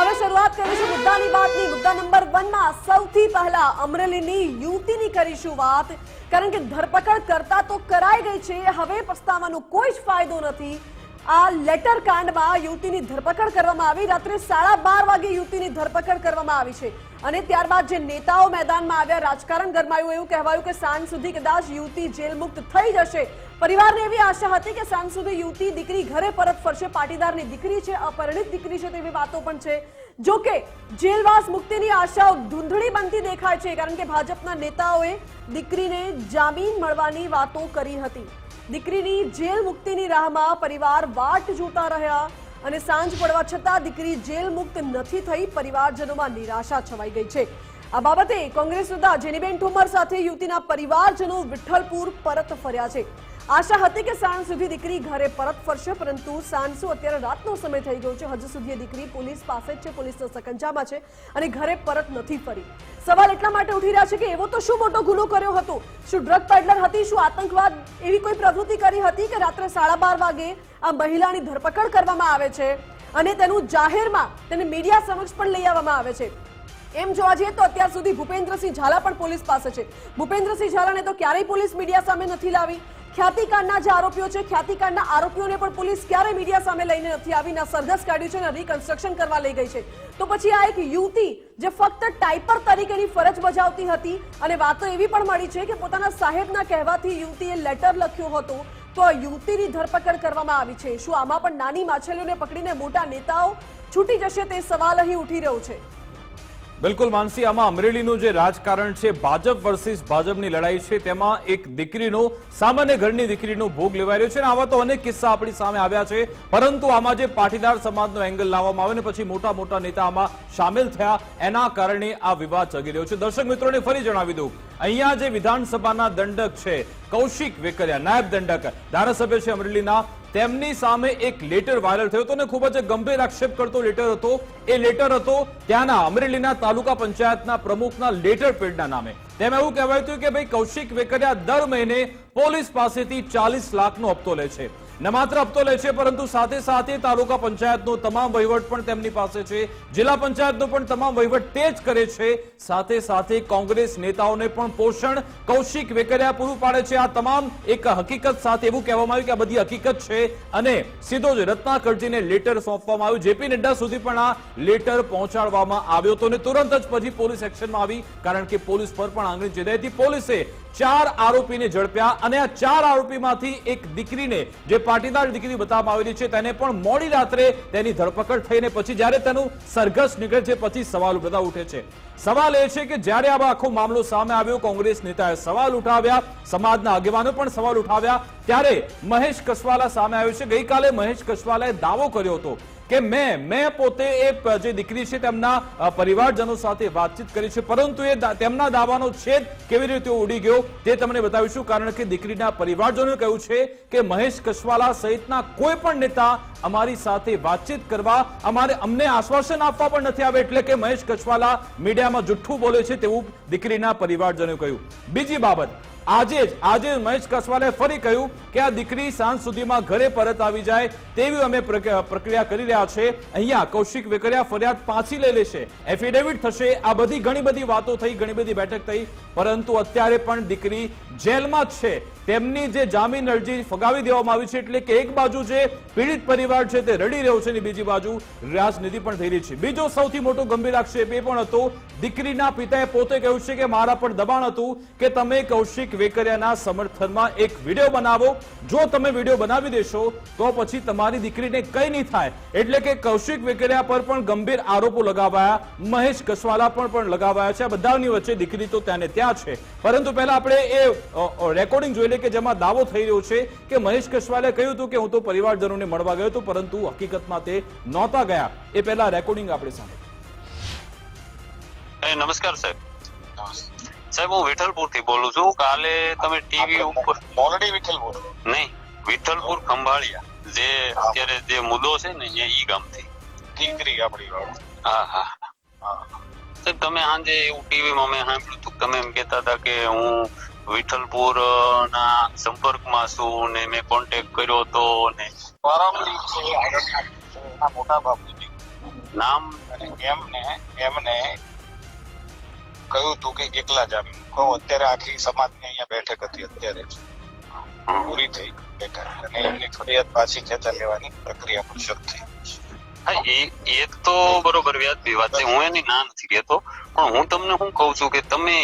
હવે શરૂઆત કરીશું મુદ્દાની વાતની. મુદ્દા નંબર વનમાં સૌથી પહેલા અમરેલીની યુવતીની કરીશું વાત. કારણ કે ધરપકડ કરતા તો કરાઈ ગઈ છે. હવે પસ્તાવાનો કોઈ જ ફાયદો નથી. આ લેટર કાંડમાં યુવતીની ધરપકડ કરવામાં આવી. રાત્રે સાડા બાર વાગે યુવતીની ધરપકડ કરવામાં આવી છે. અને ત્યારબાદ જે નેતાઓ મેદાનમાં આવ્યા, રાજકારણ ગરમાયું, એવું કહેવાયું કે સાંજ સુધી કદાચ યુવતી જેલ મુક્ત થઈ જશે. પરિવારને એવી આશા હતી કે સાંજ સુધી યુવતી દીકરી ઘરે પરત ફરશે. પાટીદારની દીકરી છે, અપરિણિત દીકરી છે તેવી વાતો પણ છે. જો કે, જેલવાસ મુક્તિની આશાઓ ધૂંધળી બનતી દેખાય છે, કારણ કે ભાજપના નેતાઓએ દીકરીને જામીન મળવાની વાતો કરી હતી. દીકરીની જેલ મુક્તિની રાહમાં પરિવાર વાટ જોતા રહ્યા અને સાંજ પડવા છતાં દીકરી જેલ મુક્ત નથી થઈ, પરિવારજનોમાં નિરાશા છવાઈ ગઈ છે. આ બાબતે કોંગ્રેસ નેતા જેનીબેન ઠુમર સાથે યુવતીના પરિવારજનો વિઠ્ઠલપુર પરત ફર્યા છે. આશા હતી કે સાંજ સુધી દીકરી ઘરે પરત ફરશે, પરંતુ સાંજ શું અત્યારે રાતનો સમય થઈ ગયો છે. હજુ સુધી દીકરી પોલીસ પાસે જ છે. પોલીસના સકંજામાં છે અને ઘરે પરત નથી ફરી. સવાલ એટલા માટે ઉઠી રહ્યા છે કે એવો તો શું મોટો ગુનો કર્યો હતો? શું ડ્રગ પેડલર હતી? શું આતંકવાદ? એવી કોઈ પ્રવૃત્તિ કરી હતી કે રાત્રે સાડા બાર વાગે આ મહિલાની ધરપકડ કરવામાં આવે છે અને તેનું જાહેરમાં તેને મીડિયા સમક્ષ પણ લઈ આવવામાં આવે છે? એમ જોવા જઈએ તો અત્યાર સુધી ભૂપેન્દ્રસિંહ ઝાલા પણ પોલીસ પાસે છે. ભૂપેન્દ્રસિંહ ઝાલાને તો ક્યારેય પોલીસ મીડિયા સામે નથી લાવી. ખ્યાતિકાંડના જે આરોપીઓ છે ખ્યાતિકાંડના આરોપીઓને પણ પોલીસ ક્યારે મીડિયા સામે લઈને નથી આવી. ના સરઘસ કાઢ્યું છે, ને રિકન્સ્ટ્રક્શન કરવા લઈ ગઈ છે. તો પછી આ એક યુવતી જે ફક્ત ટાઈપર તરીકેની ફરજ બજાવતી હતી અને વાતો એવી પણ મળી છે કે પોતાના સાહેબના કહેવાથી યુવતીએ લેટર લખ્યો હતો. તો આ યુવતીની ધરપકડ કરવામાં આવી છે. શું આમાં પણ નાની માછલીઓને પકડીને મોટા નેતાઓ છૂટી જશે તે સવાલ અહીં ઉઠી રહ્યો છે. બિલકુલ, માનસી, આમાં અમરેલીનું જે રાજકારણ છે, ભાજપ વર્સિસ ભાજપની લડાઈ છે, તેમાં એક દીકરીનો, સામાન્ય ઘરની દીકરીનો ભોગ લેવાઈ રહ્યો છે અને આવા તો અનેક કિસ્સા આપણી સામે આવ્યા છે. પરંતુ આમાં જે પાટીદાર સમાજનો એંગલ લાવવામાં આવે ને, પછી મોટા મોટા નેતા આમાં સામેલ થયા, એના કારણે આ વિવાદ ચગી રહ્યો છે. દર્શક મિત્રોને ફરી જણાવી દઉં. અહીંયા જે વિધાનસભાના દંડક છે, કૌશિક વેકરિયા, નાયબ દંડક, ધારાસભ્ય છે અમરેલીના તેમની સામે એક લેટર વાયરલ થયો હતો અને ખૂબ જ ગંભીર આક્ષેપ કરતો લેટર હતો. એ લેટર હતો ત્યાંના અમરેલીના તાલુકા પંચાયતના પ્રમુખના લેટર પેડના નામે. તેમાં એવું કહેવાયું હતું કે ભાઈ કૌશિક વેકરિયા દર મહિને પોલીસ પાસેથી ચાલીસ લાખનો હપ્તો લે છે. ન માત્ર હપ્તો લે છે, પરંતુ સાથે સાથે તાલુકા પંચાયતનો તમામ વહીવટ પણ તેમની પાસે છે. જિલ્લા પંચાયતનો પણ તમામ વહીવટ તે જ કરે છે. સાથે સાથે કોંગ્રેસ નેતાઓને પણ પોષણ કૌશિક વેકરિયા પૂરું પાડે છે. આ તમામ એક હકીકત સાથે એવું કહેવામાં આવ્યું કે આ બધી હકીકત છે અને સીધો જ રત્નાકરજીને લેટર સોંપવામાં આવ્યું. જેપી નડ્ડા સુધી પણ આ લેટર પહોંચાડવામાં આવ્યો હતો અને તુરંત જ પછી પોલીસ એક્શનમાં આવી, કારણ કે પોલીસ પર પણ આંગળી ચીધાઈ હતી. પોલીસે ચાર આરોપીને ઝડપ્યા અને આ ચાર આરોપીમાંથી એક દીકરીને જે પાટીદાર દીકરી બતાવવામાં આવેલી છે તેને પણ મોડી રાત્રે તેની ધરપકડ થઈને પછી જ્યારે તેનું સરઘસ નીકળે છે, પછી સવાલ બધા ઉઠે છે. સવાલ એ છે કે જ્યારે આ આખો મામલો સામે આવ્યો, કોંગ્રેસ નેતાએ સવાલ ઉઠાવ્યા, સમાજના આગેવાનો પણ સવાલ ઉઠાવ્યા, ત્યારે મહેશ કસવાલા સામે આવ્યો છે. ગઈકાલે મહેશ કસવાલાએ દાવો કર્યો હતો કે મેં મેં પોતે એ જે દીકરી છે તેમના પરિવારજનો સાથે વાતચીત કરી છે, પરંતુ એ તેમના દાવાનો છેદ કેવી રીતે ઉડી ગયો તે તમને બતાવીશું, કારણ કે દીકરીના પરિવારજનોએ કહ્યું છે કે મહેશ કસવાલા સહિતના કોઈ પણ નેતા અમારી સાથે વાતચીત કરવા અમારે અમને આશ્વાસન આપવા પણ નથી આવે, એટલે કે મહેશ કસવાલા મીડિયામાં જુઠ્ઠું બોલે છે તેવું દીકરીના પરિવારજનોએ કહ્યું. બીજી બાબત આજે જ, આજે મહેશ કસવાલે ફરી કહ્યું કે આ દીકરી સાંજ સુધીમાં ઘરે પરત આવી જાય તેવી અમે પ્રક્રિયા કરી રહ્યા છે. અહીંયા કૌશિક વેકરિયા ફરિયાદ પાછી લઈ લેશે. એફિડેવિટ થશે. આ બધી ઘણી બધી વાતો થઈ, ઘણી બધી બેઠક થઈ. પરંતુ અત્યારે પણ દીકરી જેલમાં જ છે. તેમની જે જામીન અરજી ફગાવી દેવામાં આવી છે, એટલે કે એક બાજુ જે પીડિત પરિવાર છે તે રડી રહ્યો છે બીજી બાજુ રાજનીતિ પણ થઈ રહી છે. બીજો સૌથી મોટો ગંભીર આક્ષેપ એ પણ હતો, દીકરીના પિતાએ પોતે કહ્યું છે કે મારા પર દબાણ હતું કે તમે કૌશિક વેકરિયાના સમર્થનમાં એક વીડિયો બનાવો. જો તમે વીડિયો બનાવી દેશો, તો પછી તમારી દીકરીને કઈ નહીં થાય. એટલે કે કૌશિક વેકરિયા પર પણ ગંભીર આરોપો લગાવાયા, મહેશ કસવાલા પણ પણ લગાવાયા છે. આ બધાની વચ્ચે દીકરી તો ત્યાં ત્યાં છે. પરંતુ પહેલા આપણે એ રેકોર્ડિંગ જોઈ લઈએ કે જેમાં દાવો થઈ રહ્યો છે કે મહેશ કસવાલે કહ્યું હતું કે હું તો પરિવારજનોને મળવા ગયો હતો પરંતુ હકીકતમાં તે નહોતા ગયા. એ પહેલા રેકોર્ડિંગ આપણે સાંભળીએ નમસ્કાર સાહેબ. સાહેબ હું વિઠ્ઠલપુરથી બોલું છું. કાલે તમે ટીવી ઉપર મોરડી વિઠ્ઠલપુર. નહીં વિઠ્ઠલપુર ખંભાળિયા. જે અત્યારે જે મુદ્દો છે ને એ ઈ ગામથી. ઠીકરી આપણી વાળો. હા હા. સાહેબ તમે સાંજે એવું ટીવીમાં મેં સાંભળ્યું હતું તમે એમ કહેતા હતા કે હું વિઠ્ઠલપુર ના સંપર્કમાં છું ને મેં કોન્ટેક્ટ કર્યો હતો ને મોટા બાપુજી નામ એમને એમને કહ્યું હતું કે એકલા જામીન કહું અત્યારે આખી સમાજની અહીંયા બેઠક હતી અત્યારે. જ. પૂરી થઈ બેઠક. અને એમની ફરિયાદ પાછી ખેંચા લેવાની પ્રક્રિયા પણ શરૂ થઈ એ તો બરોબર વ્યાજબી વાત છે. હું એની ના નથી કહેતો, પણ હું તમને શું કહું છું કે તમે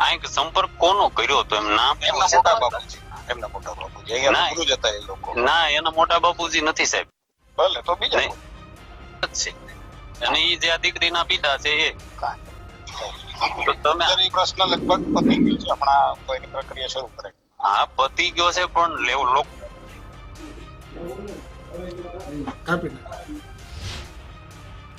આંક સંપર્ક કોનો કર્યો તો એમ નામ એમના મોટા? બાપુજી. એમના મોટા બાપુજી. અહીંયા ના. રૂબરૂ જ હતા એ લોકો. ના એના મોટા બાપુજી નથી સાહેબ. ભલે તો બીજા છે. અને એ જે આ દીકરીના પિતા છે એ. તો તમે એ પ્રશ્ન લગભગ પતી ગયો છે હમણાં તો એની પ્રક્રિયા શરૂ કરે. આ પતી ગયો છે પણ લેવ લોકો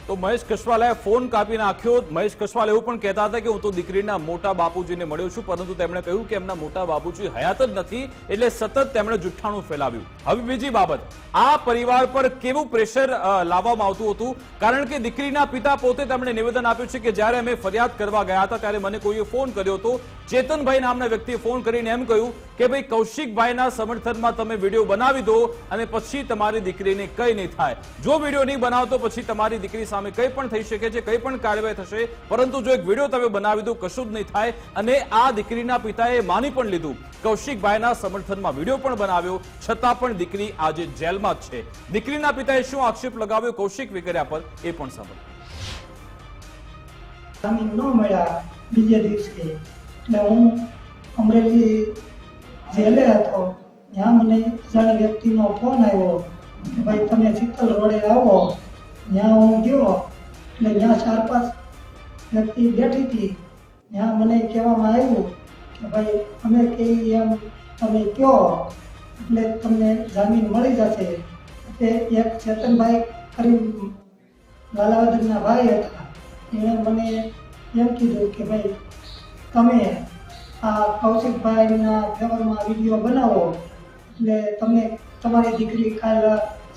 તો મહેશ કસવાલાએ ફોન કાપી નાખ્યો મહેશ કસવાલ એવું પણ કહેતા હતા કે હું તો દીકરીના મોટા બાપુજીને મળ્યો છું, પરંતુ તેમણે કહ્યું કે એમના મોટા બાપુજી હયાત જ નથી, એટલે સતત તેમણે જુઠ્ઠાણું ફેલાવ્યું. હવે બીજી બાબત, આ પરિવાર પર કેવું પ્રેશર લાવવામાં આવતું હતું? કારણ કે દીકરીના પિતા પોતે તેમણે નિવેદન આપ્યું છે કે જ્યારે અમે ફરિયાદ કરવા ગયા હતા, ત્યારે મને કોઈએ ફોન કર્યો હતો. ચેતનભાઈ નામના વ્યક્તિએ ફોન કરીને એમ કહ્યું કે, ભાઈ, કૌશિકભાઈના સમર્થનમાં તમે વીડિયો બનાવી દો અને પછી તમારી દીકરીને કંઈ નહીં થાય. જો વીડિયો નહીં બનાવતો, પછી તમારી દીકરી સામે કંઈ પણ થઈ શકે છે, કંઈ પણ કાર્યવાહી થશે, પરંતુ જો એક વીડિયો તમે બનાવી દો, કશું જ નહીં થાય. અને આ દીકરીના પિતાએ માની પણ લીધું. કૌશિકભાઈના સમર્થનમાં વીડિયો પણ બનાવ્યો, છતાં પણ દીકરી આજે જેલમાં જ છે. દીકરીના પિતાએ શું આક્ષેપ લગાવ્યો, કૌશિક વિકર્યા પર એ પણ સાંભળો. ત્યાં મને અજાણ વ્યક્તિનો ફોન આવ્યો ભાઈ તમે શીતલ રોડે આવો. ત્યાં હું ગયો એટલે ત્યાં ચાર પાંચ વ્યક્તિ બેઠી હતી. ત્યાં મને કહેવામાં આવ્યું કે ભાઈ, અમે કહીએ એમ, તમે કહો એટલે તમને જામીન મળી જશે. એટલે એક ચેતનભાઈ કરી લાલાવદરના ભાઈ હતા. એણે મને એમ કીધું કે ભાઈ, તમે આ કૌશિકભાઈના ફેવરમાં વીડિયો બનાવો. એટલે તમને તમારી દીકરી કાલ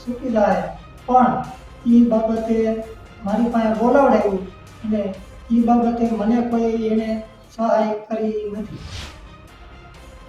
છૂટી જાય પણ એ બાબતે મારી પાસે બોલાવડાવ્યું અને એ બાબતે મને કોઈ એણે સહાય કરી નથી.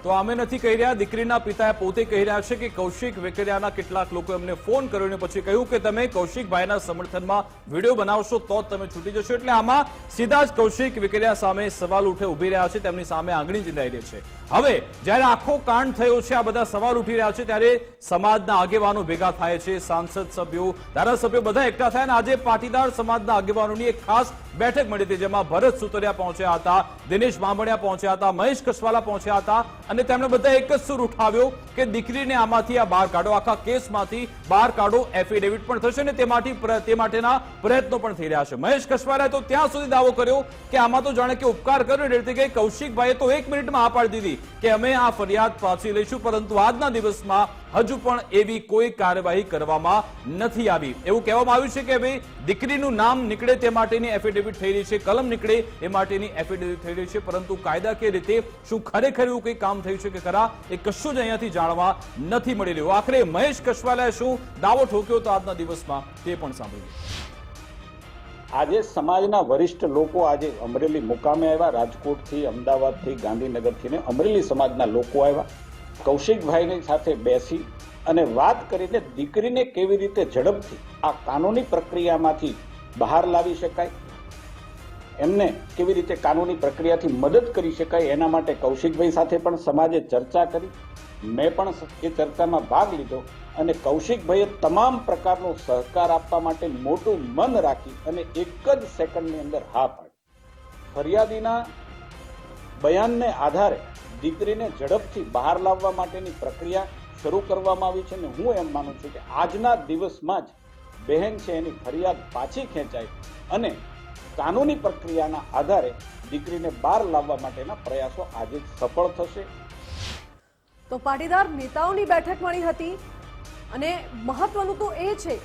તો અમે નથી કહી રહ્યા. દીકરીના પિતાએ પોતે કહી રહ્યા છે કે કૌશિક વેકરિયાના કેટલાક લોકો એમને ફોન કર્યો અને પછી કહ્યું કે તમે કૌશિકભાઈના સમર્થનમાં વીડિયો બનાવશો તો જ તમે છૂટી જશો. એટલે આમાં સીધા જ કૌશિક વેકરિયા સામે સવાલ ઉઠે ઊભી રહ્યા છે, તેમની સામે આંગણી ચિંદાઈ રહી છે. હવે જ્યારે આખો કાંડ થયો છે, આ બધા સવાલ ઉઠી રહ્યા છે, ત્યારે સમાજના આગેવાનો ભેગા થાય છે, સાંસદ સભ્યો, ધારાસભ્યો બધા એકઠા થયા અને આજે પાટીદાર સમાજના આગેવાનોની એક ખાસ બેઠક મળી હતી, જેમાં ભરત સુતરિયા પહોંચ્યા હતા, દિનેશ બાંભણિયા પહોંચ્યા હતા, મહેશ કસવાલા પહોંચ્યા હતા અને તેમણે બધા એક જ સુર ઉઠાવ્યો કે દીકરીને આમાંથી આ બહાર કાઢો. આખા કેસમાંથી બહાર કાઢો. એફિડેવિટ પણ થશે ને તે તે માટેના પ્રયત્નો પણ થઈ રહ્યા છે. મહેશ કસવારાએ તો ત્યાં સુધી દાવો કર્યો કે આમાં તો જાણે કે ઉપકાર કર્યો એટલે કે કૌશિકભાઈએ તો એક મિનિટમાં આ પાડી દીધી કે અમે આ ફરિયાદ પાછી લઈશું, પરંતુ આજના દિવસમાં હજુ પણ એવી કોઈ કાર્યવાહી કરવામાં નથી આવી. એવું કહેવામાં આવ્યું છે કે ભાઈ, દીકરીનું નામ નીકળે તે માટેની એફિડેવિટ થઈ રહી છે, કલમ નીકળે એ માટેની એફિડેવિટ થઈ રહી છે, પરંતુ કાયદાકીય રીતે શું ખરેખર એવું કંઈ કામ થયું છે કે ખરા, એ કશું જ અહીંયાથી જાણવા નથી મળી રહ્યું. આખરે મહેશ કશવાલાએ શું દાવો ઠોક્યો તો આજના દિવસમાં તે પણ સાંભળ્યું આજે સમાજના વરિષ્ઠ લોકો આજે અમરેલી મુકામે આવ્યા, રાજકોટથી, અમદાવાદથી, ગાંધીનગરથી ને અમરેલી સમાજના લોકો આવ્યા. કૌશિકભાઈની સાથે બેસી અને વાત કરીને દીકરીને કેવી રીતે ઝડપથી આ કાનૂની પ્રક્રિયામાંથી બહાર લાવી શકાય? એમને કેવી રીતે કાનૂની પ્રક્રિયાથી મદદ કરી શકાય એના માટે કૌશિકભાઈ સાથે પણ સમાજે ચર્ચા કરી. મેં પણ એ ચર્ચામાં ભાગ લીધો અને કૌશિકભાઈએ તમામ પ્રકારનો સહકાર આપવા માટે મોટું મન રાખી અને એક જ સેકન્ડની અંદર હા પાડી. ફરિયાદીના બયાનને આધારે દીકરીને ઝડપથી બહાર લાવવા માટેની પ્રક્રિયા શરૂ કરવામાં આવી છે અને હું એમ માનું છું કે આજના દિવસમાં જ બહેન છે એની ફરિયાદ પાછી ખેંચાય અને કાનૂની પ્રક્રિયાના આધારે દીકરીને બહાર લાવવા માટેના પ્રયાસો આજે સફળ થશે. તો પાટીદાર નેતાઓની બેઠક મળી હતી અને મહત્વનું તો એ છે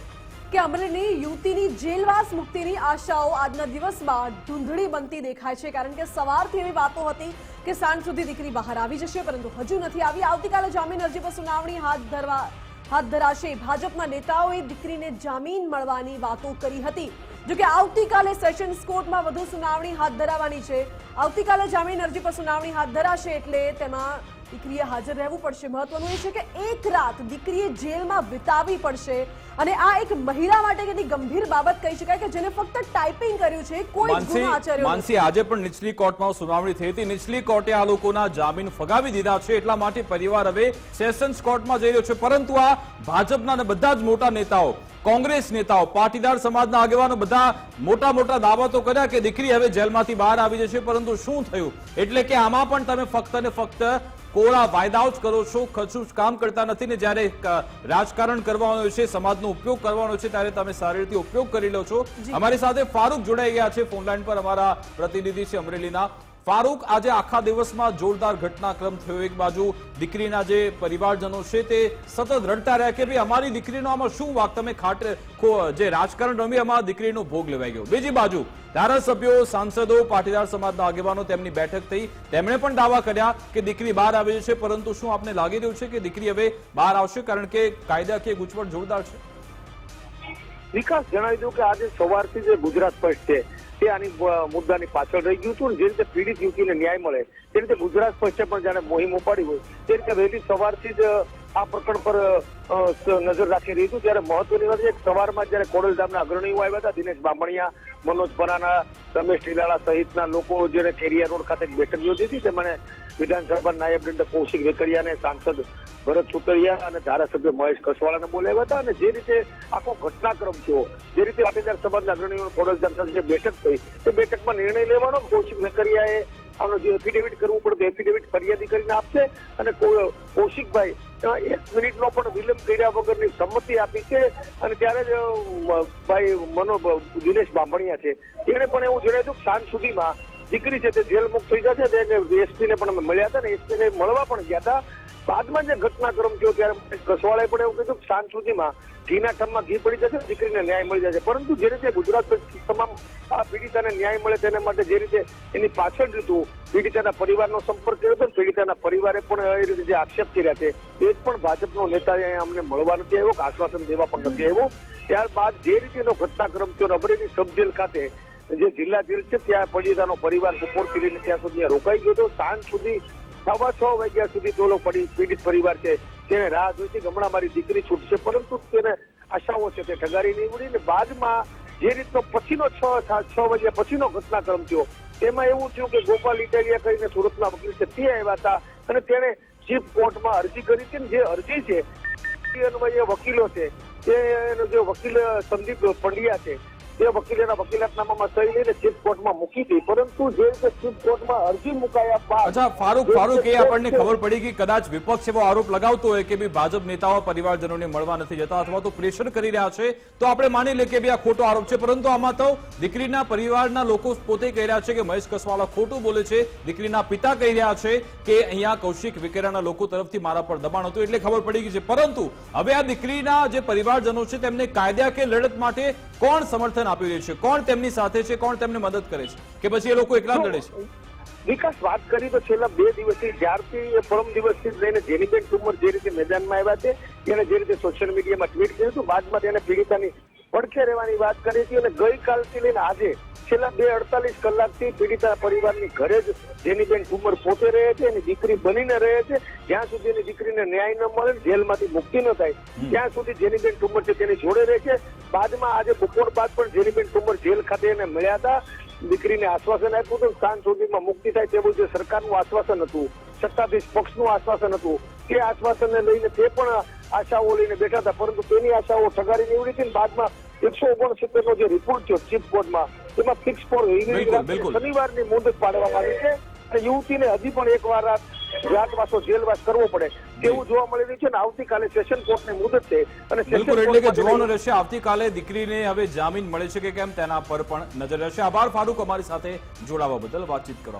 કે અમરેલીની યુવતીની જેલવાસ મુક્તિની આશાઓ આજના દિવસમાં ધૂંધળી બનતી દેખાય છે, કારણ કે સવારથી એવી વાતો હતી કે સાંજ સુધી દીકરી બહાર આવી જશે, પરંતુ હજુ નથી આવી. આવતીકાલે જામીન અરજી પર સુનાવણી હાથ ધરવા હાથ ધરાશે. ભાજપના નેતાઓએ દીકરીને જામીન મળવાની વાતો કરી હતી. જોકે આવતીકાલે સેશન્સ કોર્ટમાં વધુ સુનાવણી હાથ ધરાવવાની છે. આવતીકાલે જામીન અરજી પર સુનાવણી હાથ ધરાશે એટલે તેમાં દીકરીએ હાજર રહેવું પડશે. મહત્વનું એ છે કે એક રાત દીકરીએ જેલમાં વિતાવી પડશે અને આ એક મહિલા માટે કેટલી ગંભીર બાબત કહી શકાય કે જેને ફક્ત ટાઈપિંગ કર્યું છે કોઈ ગુનો આચર્યો માનસી આજે પણ નીચલી કોર્ટમાં સુનાવણી થઈ હતી. નીચલી કોર્ટે આ લોકોના જામીન ફગાવી દીધા છે એટલા માટે પરિવાર હવે સેશન્સ કોર્ટમાં જઈ રહ્યો છે. પરંતુ આ ભાજપના અને બધા જ મોટા નેતાઓ કોંગ્રેસ નેતાઓ પાટીદાર સમાજના આગેવાનો બધા મોટા મોટા દાવા તો કર્યા કે દીકરી હવે જેલમાંથી બહાર આવી જશે પરંતુ શું થયું? એટલે કે આમાં પણ તમે ફક્ત ને ફક્ત કોરા વાયદાઓ જ કરો છો કશું કામ કરતા નથી ને જ્યારે રાજકારણ કરવાનું છે સમાજનો ઉપયોગ કરવાનો છે ત્યારે તમે સારી રીતે ઉપયોગ કરી લો છો. અમારી સાથે ફારૂક જોડાઈ ગયા છે. ફોનલાઈન પર અમારા પ્રતિનિધિ છે અમરેલીના. ફારૂક આજે આખા દિવસમાં જોરદાર ઘટનાક્રમ થયો. એક બાજુ દીકરીના જે પરિવારજનો છે તે સતત રડતા રહ્યા કે ભાઈ અમારી દીકરીનો આમાં શું વાક? તમે ખાટ જે રાજકારણ રમી અમારા દીકરીનો ભોગ લેવાઈ ગયો. બીજી બાજુ ધારાસભ્યો, સાંસદો, પાટીદાર સમાજના આગેવાનો તેમની બેઠક થઈ. તેમણે પણ દાવા કર્યા કે દીકરી બહાર આવી છે પરંતુ શું આપને લાગી રહ્યું છે કે દીકરી હવે બહાર આવશે? કારણ કે કાયદાકીય ગૂંચવણ જોરદાર છે? વિકાસ જણાવી દઉં કે આજે સવારથી જે ગુજરાત ફર્સ્ટ છે. તે આની મુદ્દાની પાછળ રહી ગયું હતું જે રીતે પીડિત યુવતીને ન્યાય મળે, તે રીતે ગુજરાત પક્ષે પણ જાણે મોહિમ ઉપાડી હોય, તે રીતે વહેલી સવારથી જ આ પ્રકરણ પર નજર રાખી રહી હતું ત્યારે મહત્વની વાત છે, સવારમાં જ્યારે કોડલધામના અગ્રણીઓ આવ્યા હતા, દિનેશ બામણિયા, મનોજ પરાના રમેશ ઢીલાળા સહિતના લોકો જેને કેરિયા રોડ ખાતે બેઠક યોજી હતી, તેમણે વિધાનસભા નાયબ દંડક કૌશિક વેકરિયા અને સાંસદ ભરત સુતરિયા અને ધારાસભ્ય મહેશ કસવાળાને બોલાવ્યા હતા. અને જે રીતે આખો ઘટનાક્રમ થયો, જે રીતે પાટીદાર સમાજના અગ્રણીઓ ખોડલધામ સાથે બેઠક થઈ, તે બેઠકમાં નિર્ણય લેવાનો કૌશિક વેકરિયાએ આનો જે એફિડેવિટ કરવું પડે એફિડેવિટ ફરિયાદી કરીને આપશે અને કૌશિકભાઈ એક મિનિટનો પણ વિલંબ કર્યા વગરની સંમતિ આપી છે અને ત્યારે જ ભાઈ મનો દિનેશ બાંભણિયા છે. તેણે પણ એવું જણાવ્યું કે સાંજ સુધીમાં દીકરી છે તે જેલ મુક્ત થઈ જશે તેને એસપીને પણ મળ્યા હતા ને એસપીને મળવા પણ ગયા હતા. બાદમાં જે ઘટનાક્રમ થયો ત્યારે કસવાળાએ પણ એવું કીધું સાંજ સુધીમાં ઘીના ઠમમાં ઘી પડી જશે દીકરીને ન્યાય મળી જશે. પરંતુ જે રીતે ગુજરાત તમામ આ પીડિતાને ન્યાય મળે તેના માટે જે રીતે એની પાછળ હતું પીડિતાના પરિવારનો સંપર્ક કર્યો હતો પીડિતાના પરિવારે પણ એ રીતે જે આક્ષેપ કર્યા છે, એ જ પણ ભાજપનો નેતા અહીંયા અમને મળવા નથી આવ્યો આશ્વાસન દેવા પણ નથી આવ્યો. ત્યારબાદ જે રીતેનો ઘટનાક્રમ થયો અમરેલી સબ જેલ ખાતે જે જિલ્લા જેલ છે, ત્યાં પડીદાનો પરિવાર બપોરથી લઈને ત્યાં સુધી રોકાઈ ગયો હતો. સાંજ સુધી સવા છ વાગ્યા સુધી ટોલો પડી, પીડિત પરિવાર છે તેને રાહ જોઈ છે હમણાં મારી દીકરી છૂટશે, પરંતુ તેને આશાઓ છે તે ઠગારી નીવડી ને બાદમાં જે રીતનો પછીનો છ છ વાગ્યા પછીનો ઘટનાક્રમ થયો, તેમાં એવું થયું કે ગોપાલ ઇટાલિયા કરીને સુરતના વકીલ છે, તે આવ્યા હતા અને તેણે ચીફ કોર્ટમાં અરજી કરી છે જે અરજી છે અન્વયે વકીલો છે, તે એનો જે વકીલ સંદીપ પંડ્યા છે તે વકીલોના વકીલાતનામામાં સહી લઈને ચીફ કોર્ટમાં મૂકી હતી. પરંતુ જે રીતે ચીફ કોર્ટમાં અરજી મુકાયા બાદ અચ્છા ફારૂક ફારૂક એ આપણને ખબર પડી કે કદાચ વિપક્ષ એવો આરોપ લગાવતો હોય કે ભાઈ ભાજપ નેતાઓ પરિવારજનોને મળવા નથી જતા અથવા તો પ્રેશર કરી રહ્યા છે તો આપણે માની લઈએ કે ભાઈ આ ખોટો આરોપ છે. પરંતુ આમાં તો દીકરીના પરિવારના લોકો પોતે કહી રહ્યા છે કે મહેશ કસવાલા ખોટું બોલે છે. દીકરીના પિતા કહી રહ્યા છે કે અહીંયા કૌશિક વિકેરાના લોકો તરફથી મારા પર દબાણ હતું એટલે ખબર પડી ગઈ છે. પરંતુ હવે આ દીકરીના જે પરિવારજનો છે તેમને કાયદા કે લડત માટે કોણ સમર્થન આપી રહ્યું છે. કોણ તેમની સાથે છે? કોણ તેમને મદદ કરે છે? કે પછી એ લોકો એકલા લડે છે? વિકાસ વાત કરી તો છેલ્લા બે દિવસથી જ્યારથી એ પરમ દિવસથી લઈને જેનીબેન ઠુમર જે રીતે મેદાનમાં આવ્યા છે તેને જે રીતે સોશિયલ મીડિયામાં ટ્વીટ કર્યું હતું બાદમાં તેને પીડિતાની પડખે રહેવાની વાત કરી હતી અને ગઈકાલથી લઈને આજે છેલ્લા બે અડતાલીસ કલાકથી પીડિતા પરિવારની ઘરે જ જેનીબેન ઠુમર પોતે રહે છે એની દીકરી બનીને રહે છે. જ્યાં સુધી એની દીકરીને ન્યાય ન મળે જેલમાંથી મુક્તિ ન થાય ત્યાં સુધી જેનીબેન ઠુમર છે તેની જોડે રહે છે. બાદમાં આજે બપોર બાદ પણ જેનીબેન ઠુમર જેલ ખાતે એને મળ્યા હતા. દીકરીને આશ્વાસન આપ્યું હતું સાંજ સુધીમાં મુક્તિ થાય તેવું જે સરકારનું આશ્વાસન હતું સત્તાધીશ પક્ષનું આશ્વાસન હતું તે આશ્વાસનને લઈને તે પણ આશાઓ લઈને બેઠા હતા. પરંતુ તેની આશાઓ ઠગારી નીવડી હતી બાદમાં એકસો ઓગણસિત્તેર નો જે રિપોર્ટ છે ચીફ કોર્ટમાં તેમાં સિક્સ ફોર. શનિવારની મુદત પાડવામાં આવી છે. અને યુવતીને હજી પણ એક વાર રાતવાસો જેલવાસ કરવો પડે. તેવું જોવા મળી રહ્યું છે અને આવતીકાલે સેશન કોર્ટની મુદત છે. અને બિલકુલ એટલે કે જોવાનું રહેશે આવતીકાલે દીકરીને હવે જામીન મળે છે કે કેમ તેના પર પણ નજર રહેશે. આભાર ફારૂક અમારી સાથે જોડાવા બદલ વાતચીત કરવા